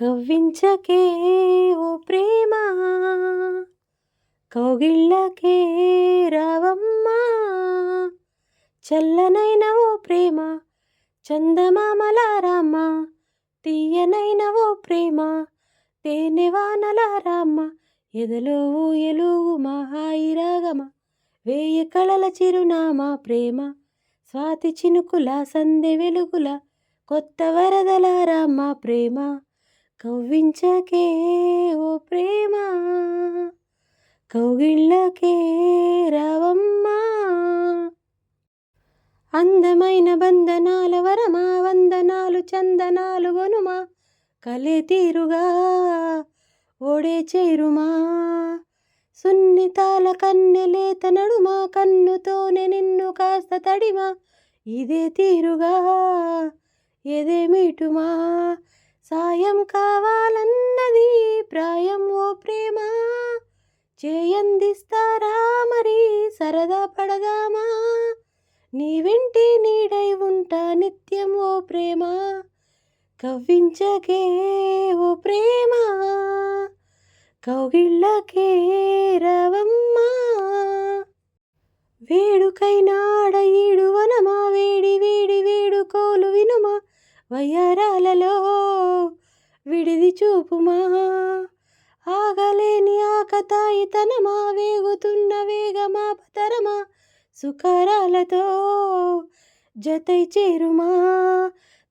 కవ్వించకే ఓ ప్రేమ కౌగిళ్ళకే రావమ్మా చల్లనైన ఓ ప్రేమ చందమామలారామ్మ తీయనైన ఓ ప్రేమ తేనెవానల రామ్మ ఎదలో ఎలుగు మా హాయి వేయి కళల చిరునామా ప్రేమ స్వాతి చినుకుల సందె వెలుగుల కొత్త వరదలారామ్మ ప్రేమ. కవ్వించకే ఓ ప్రేమ కౌగిళ్ళకే రవమ్మా. అందమైన బంధనాల వరమా వందనాలు చందనాలు గొనుమా కలే తీరుగా ఓడే చేరుమా. సున్నితాల కన్నెలేత నడుమా కన్నుతోనే నిన్ను కాస్త తడిమా ఇదే తీరుగా ఎదే మీటుమా. సాయం కావాలన్నది ప్రాయం ఓ ప్రేమ. చేయందిస్తారా మరి? సరదా పడదామా? నీ వెంటి నీడై ఉంటా నిత్యం ఓ ప్రేమ. కవ్వించకే ఓ ప్రేమ. కౌగిళ్ళకే రవమ్మా. వేడుకైనాడ ఈడువనమా వేడి వేడి వేడుకోలు వినుమా? వయ్యారా విడిది చూపుమా. ఆగలేని ఆకతాయితనమా వేగుతున్న వేగమాపతరమా సుఖరాలతో జతై చేరుమా.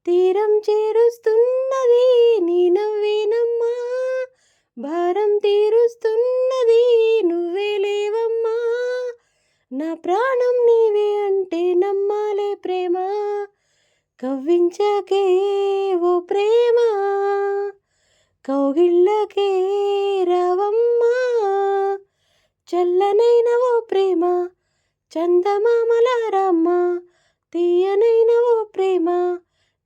తీరం చేరుస్తున్నది నీ నవ్వేనమ్మా భారం తీరుస్తున్నది నువ్వే లేవమ్మా. నా ప్రాణం నీవే అంటే నమ్మాలే ప్రేమ. కవ్వించకే ఓ ప్రేమ కౌగిళ్ళకే రవమ్మా. చల్లనైన ఓ ప్రేమ చందమామల రామ్మ తీయనైన ఓ ప్రేమ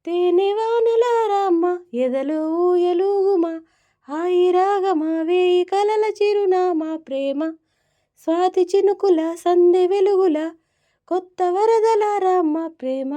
తేనెవానల రామ్మ ఎదలు ఊయలుగుమా హాయి రాగమా వేయి కలల చిరునామా ప్రేమ. స్వాతి చినుకుల సందె వెలుగుల కొత్త వరదల ప్రేమ.